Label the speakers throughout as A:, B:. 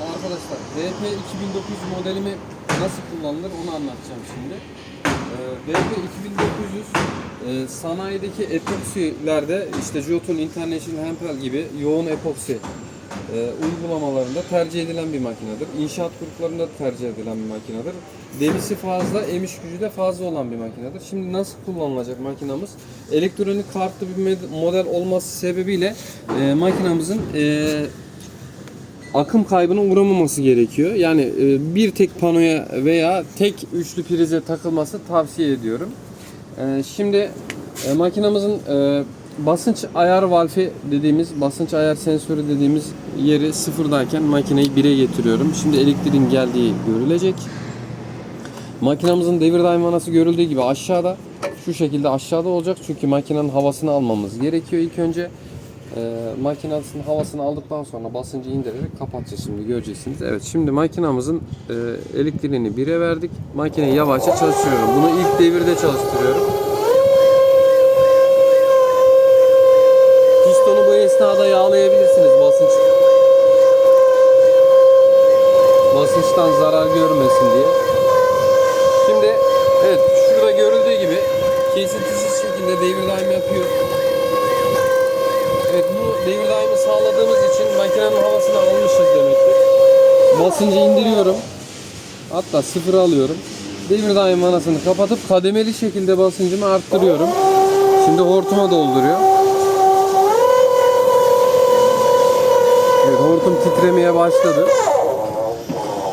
A: Evet arkadaşlar VP 2009 modelimi nasıl kullanılır onu anlatacağım şimdi. Ee, VP 2900 e, sanayideki epoksilerde işte Jotun International Hempel gibi yoğun epoksi e, uygulamalarında tercih edilen bir makinedir. İnşaat gruplarında da tercih edilen bir makinedir. Debisi fazla, emiş gücü de fazla olan bir makinedir. Şimdi nasıl kullanılacak makinamız? Elektronik kartlı bir model olması sebebiyle e, makinamızın e, akım kaybına uğramaması gerekiyor. Yani e, bir tek panoya veya tek üçlü prize takılması tavsiye ediyorum. E, Şimdi e, makinamızın basınç ayar valfi dediğimiz, basınç ayar sensörü dediğimiz yeri sıfırdayken makineyi 1'e getiriyorum. Şimdi elektriğin geldiği görülecek. Makinamızın devir daim görüldüğü gibi aşağıda. Şu şekilde aşağıda olacak çünkü makinenin havasını almamız gerekiyor ilk önce. Ee, makinasının havasını aldıktan sonra basıncı indirerek kapatacağız şimdi göreceksiniz. Evet şimdi makinamızın e, elektriğini 1'e verdik. Makineyi yavaşça çalıştırıyorum. Bunu ilk devirde çalıştırıyorum. Pistonu bu esnada yağlayabilirsiniz basınç basınçtan zarar görmesin diye. Şimdi evet şurada görüldüğü gibi kesintisiz şekilde devir daim yapıyor. Evet bu devir daimi sağladığımız için makinenin havasını almışız demektir. Basıncı indiriyorum. Hatta sıfır alıyorum. Devir daim vanasını kapatıp kademeli şekilde basıncımı arttırıyorum. Şimdi hortuma dolduruyor. Evet hortum titremeye başladı.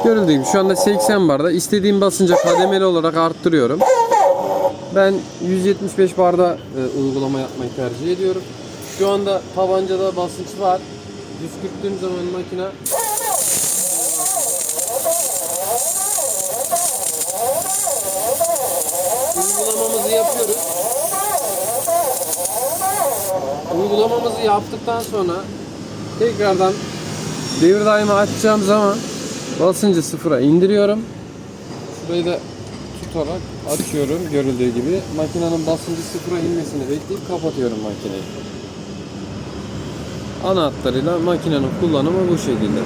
A: Görüldüğü gibi şu anda 80 barda istediğim basınca kademeli olarak arttırıyorum. Ben 175 barda e, uygulama yapmayı tercih ediyorum. Şu anda tabancada basınç var. Püskürttüğüm zaman makine uygulamamızı yapıyoruz. Uygulamamızı yaptıktan sonra tekrardan devir daimi açacağım zaman basıncı sıfıra indiriyorum. Şurayı da tutarak açıyorum görüldüğü gibi. Makinenin basıncı sıfıra inmesini bekleyip kapatıyorum makineyi. Ana hatlarıyla makinenin kullanımı bu şekilde.